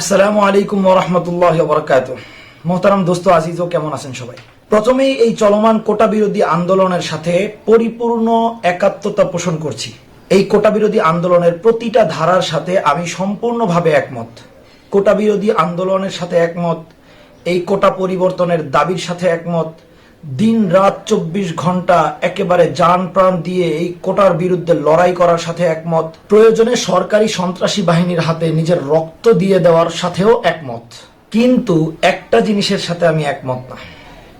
আসসালামু আলাইকুম ওরহমতুল্লাহ বরকাত মোহতারাম দোস্ত আজিজ ও কেমন আছেন সবাই? প্রথমেই এই চলমান কোটা বিরোধী আন্দোলনের সাথে পরিপূর্ণ একাত্মতা পোষণ করছি। এই কোটা বিরোধী আন্দোলনের প্রতিটা ধারার সাথে আমি সম্পূর্ণভাবে একমত। কোটা বিরোধী আন্দোলনের সাথে একমত, এই কোটা পরিবর্তনের দাবির সাথে একমত দিন রাত চব্বিশ ঘণ্টা একেবারে যান প্রাণ দিয়ে এই কোটার বিরুদ্ধে লড়াই করার সাথে একমত। প্রয়োজনে সরকারি সন্ত্রাসী বাহিনীর হাতে নিজের রক্ত দিয়ে দেওয়ার সাথেও একমত। কিন্তু একটা জিনিসের সাথে আমি একমত না।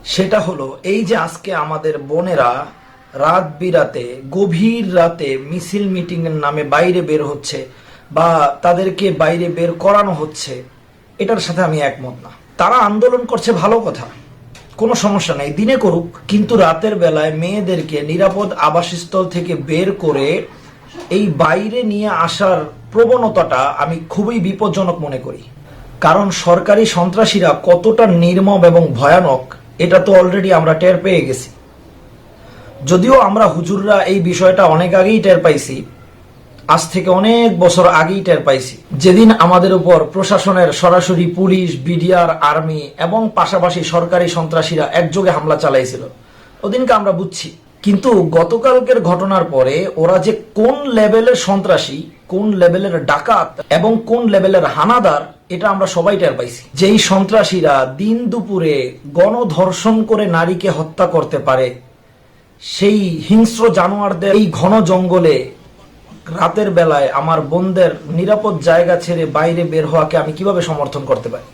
সেটা হলো, এই যে আজকে আমাদের বোনেরা রাত বিরাতে, গভীর রাতে মিছিল মিটিং এর নামে বাইরে বের হচ্ছে বা তাদেরকে বাইরে বের করানো হচ্ছে, এটার সাথে আমি একমত না। তারা আন্দোলন করছে ভালো কথা। কোনো সমস্যা নাই, দিনে করুক, কিন্তু রাতের বেলায় মেয়েদেরকে নিরাপদ আবাসস্থল থেকে বের করে এই বাইরে নিয়ে আসার প্রবণতাটা আমি খুবই বিপজ্জনক মনে করি। কারণ সরকারি সন্ত্রাসীরা কতটা নির্মম এবং ভয়ানক, এটা তো অলরেডি আমরা টের পেয়ে গেছি। যদিও আমরা হুজুররা এই বিষয়টা অনেক আগেই টের পাইছি আজ থেকে অনেক বছর আগেই টের পাইছি। যেদিন আমাদের উপর প্রশাসনের সরাসরি পুলিশ, বিডিআর, আর্মি এবং পাশাপাশি সরকারি সন্ত্রাসীরা একযোগে হামলা চালাইছিল। ওদিনকে আমরা বুঝছি। কিন্তু গতকালকের ঘটনার পরে ওরা যে কোন লেভেলের সন্ত্রাসী, কোন লেভেলের ডাকাত এবং কোন লেভেলের হানাদার, এটা আমরা সবাই টের পাইছি। যেই সন্ত্রাসীরা দিন দুপুরে গণধর্ষণ করে নারীকে হত্যা করতে পারে, সেই হিংস্র জানোয়ারদের এই ঘন জঙ্গলে রাতের বেলায় আমার বোনদের নিরাপদ জায়গা ছেড়ে বাইরে বের হওয়াকে আমি কীভাবে সমর্থন করতে পারি?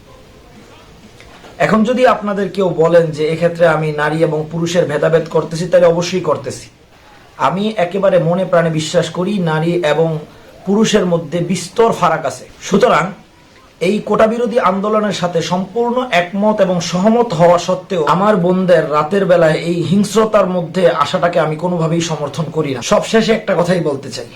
এখন যদি আপনাদের কেউ বলেন যে এক্ষেত্রে আমি নারী এবং পুরুষের ভেদাভেদ করতেছি, তাহলে অবশ্যই করতেছি। আমি একেবারে মনে প্রাণে বিশ্বাস করি নারী এবং পুরুষের মধ্যে বিস্তর ফারাক আছে। সুতরাং এই কোটা বিরোধী আন্দোলনের সাথে সম্পূর্ণ একমত এবং সহমত হওয়া সত্ত্বেও আমার বোনদের রাতের বেলায় এই হিংস্রতার মধ্যে আসাটাকে আমি কোনোভাবেই সমর্থন করি না। সবশেষে একটা কথাই বলতে চাই।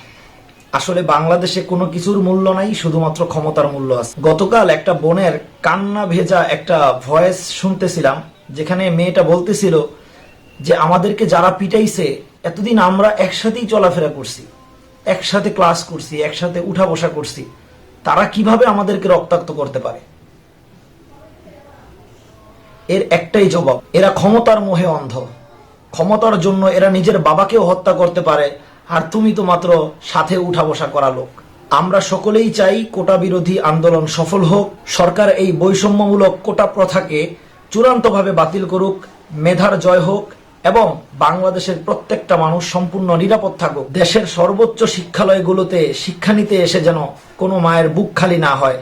আসলে বাংলাদেশে কোনো কিছুর মূল্য নাই, শুধুমাত্র ক্ষমতার মূল্য আছে। গতকাল একটা বোনের কান্না ভেজা একটা ভয়েস শুনতেছিলাম, যেখানে মেয়েটা বলতেছিল যে, আমাদেরকে যারা পিটাইছে, এতদিন আমরা একসাথেই চলাফেরা করছি, একসাথে ক্লাস করছি, একসাথে উঠা বসা করছি, তারা কীভাবে আমাদেরকে রক্তাক্ত করতে পারে? এর একটাই জবাব, এরা ক্ষমতার মোহে অন্ধ। ক্ষমতার জন্য এরা নিজের বাবাকেও হত্যা করতে পারে আর তুমি তো মাত্র সাথে উঠা বসা করা লোক। আমরা সকলেই চাই কোটা বিরোধী আন্দোলন সফল হোক। সরকার এই বৈষম্যমূলক কোটা প্রথাকে চূড়ান্তভাবে বাতিল করুক, মেধার জয় হোক এবং বাংলাদেশের প্রত্যেকটা মানুষ সম্পূর্ণ নিরাপদ থাকুক। দেশের সর্বোচ্চ শিক্ষালয়গুলোতে শিক্ষা নিতে এসে যেন কোনো মায়ের বুক খালি না হয়,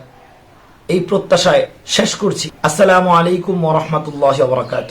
এই প্রত্যাশায় শেষ করছি। আসসালামু আলাইকুম ওরহমতুল্লাহ বরকাত